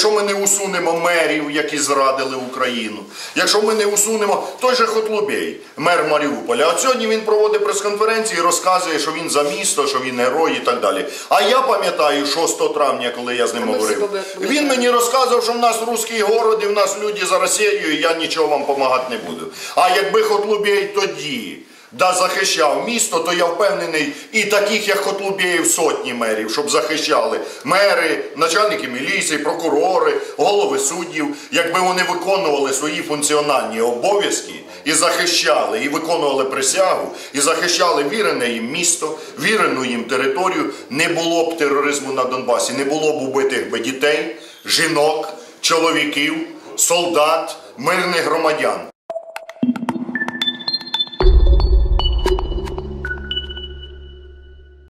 якщо ми не усунемо мерів, які зрадили Україну, якщо ми не усунемо той же Хотлубей, мер Маріуполя. От сьогодні він проводить прес-конференції і розказує, що він за місто, що він герой і так далі. А я пам'ятаю 6 травня, коли я з ним А говорив. Він мені розказував, що в нас русський город і в нас люди за Росією, і я нічого вам допомагати не буду. А якби Хотлубей тоді да захищав місто, то я впевнений, і таких, як Хотлубєєв, сотні мерів, щоб захищали. Мери, начальники міліції, прокурори, голови суддів, якби вони виконували свої функціональні обов'язки і захищали, і виконували присягу, і захищали вірене їм місто, вірену їм територію, не було б тероризму на Донбасі, не було б убитих би дітей, жінок, чоловіків, солдат, мирних громадян.